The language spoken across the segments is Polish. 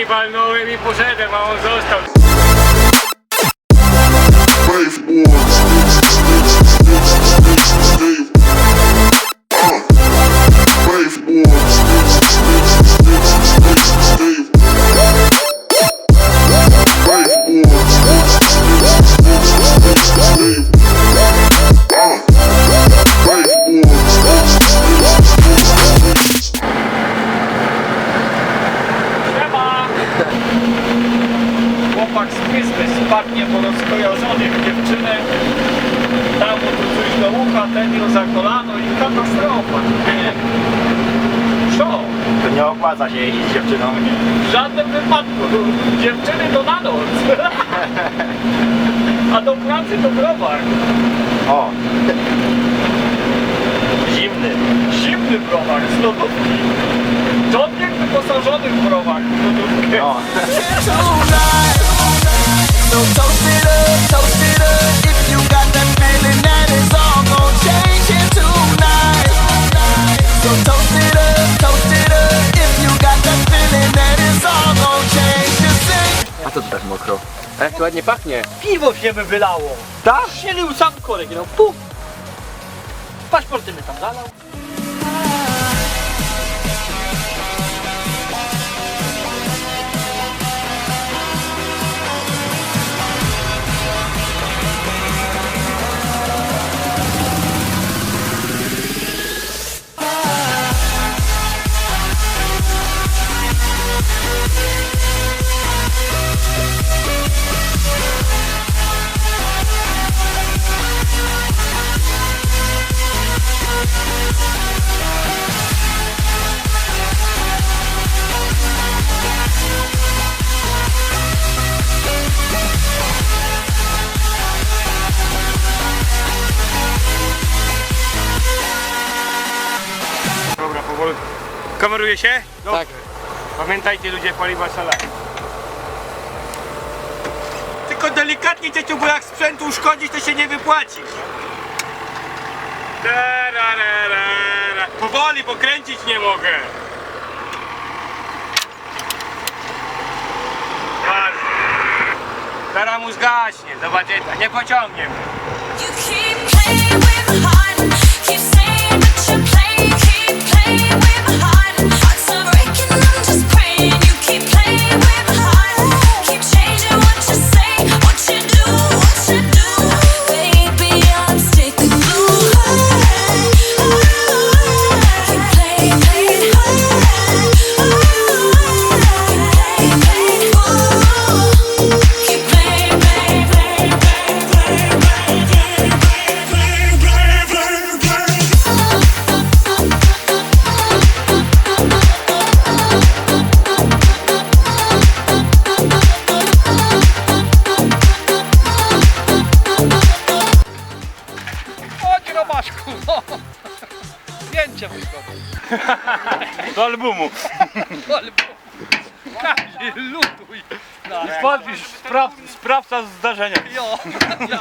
drzwi walnąłem i poszedłem, a on został. Chłopak z Wyspy spadnie po rozkojarzonych dziewczynę. Tam mu tu coś do ucha, ten ją za kolano i katastrofa. Nie. Co? To nie opłaca się jeździć z dziewczyną. W żadnym wypadku. Dziewczyny to na noc. A do pracy to browar. O! Zimny. Zimny browar z lodówki. Człowiek wyposażony w browar w lodówkę. No. A co tu tak mokro? A jak to ładnie pachnie. Piwo się by wylało. Tak? Sielił sam korek, no puf. Paszporty mi tam zalał. Kameruje się? Dobrze. Tak. Pamiętajcie ludzie, paliwa szala. Tylko delikatnie cieciu, bo jak sprzętu uszkodzić, to się nie wypłaci. Tararara. Powoli, bo kręcić nie mogę. Zaraz mu zgaśnie, zobaczycie, nie pociągnie mnie. По-любому. По-любому. Лютуй. І спав, і справ, справся з даженням. Йо, йо.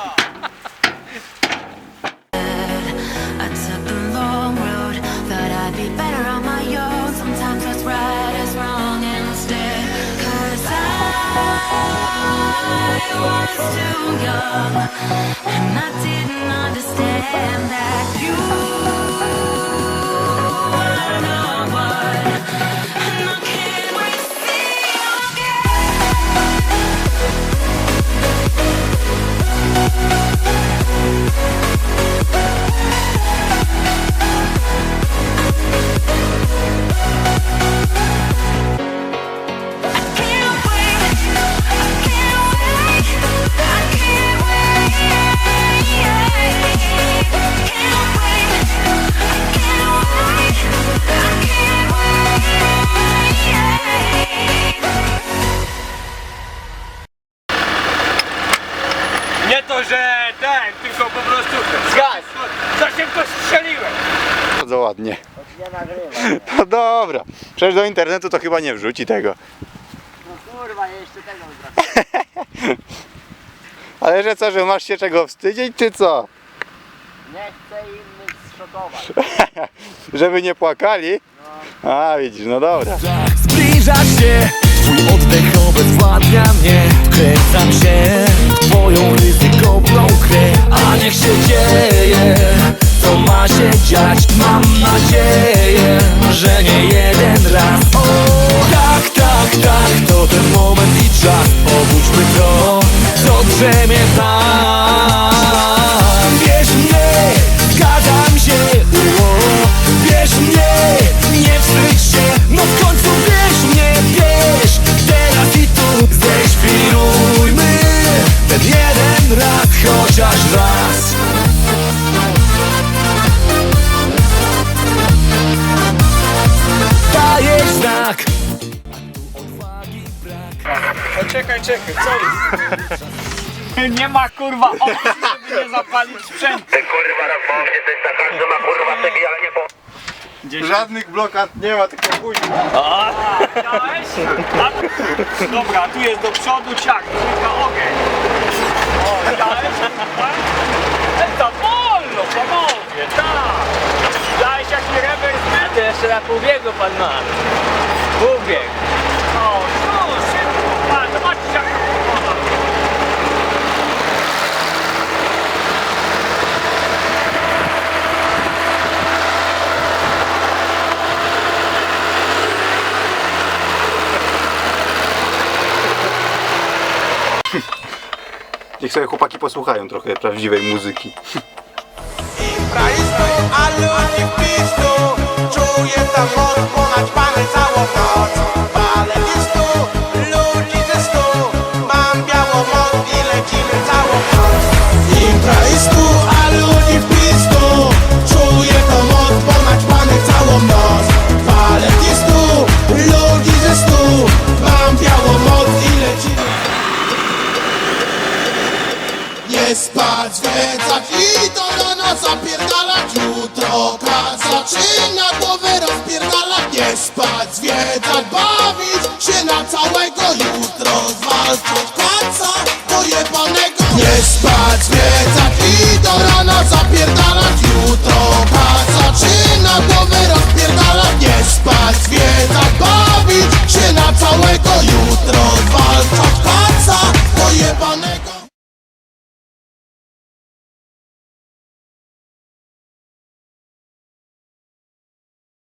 I was too young, and I didn't understand that you no one. Przecież do internetu to chyba nie wrzuci tego. Kurwa, jeszcze tego Ale że co, że masz się czego wstydzić, czy co? Nie chcę innych zszokować. Żeby nie płakali? A widzisz, no dobra. Zbliżasz się, Twój oddech obezwładnia mnie Wkręcam się w twoją ryzykowną grę A niech się dzieje Co ma się dziać. Mam nadzieję Że nie jeden raz. O tak, tak, tak To ten moment i czas. Obudźmy to Co drzemie tam Czekaj, czekaj, co jest? Nie ma kurwa opcji, żeby nie zapalić sprzętu. Kurwa, Rafał, jesteś taka, że ma kurwa sobie, ale nie po... Żadnych blokad nie ma, tylko później. Widziałeś? A tu- Dobra, tu jest do przodu ciak, tylko ogień. O, widziałeś? To wolno, panowie, tak. Widziałeś jaki rewers? To jeszcze na pół biegu pan ma. Pół bieg. O, tu, szybko, patrz, zobaczcie jak to wygląda. Niech sobie chłopaki posłuchają trochę prawdziwej muzyki. Impraistu, a ludzi w pistu Czuję tam moc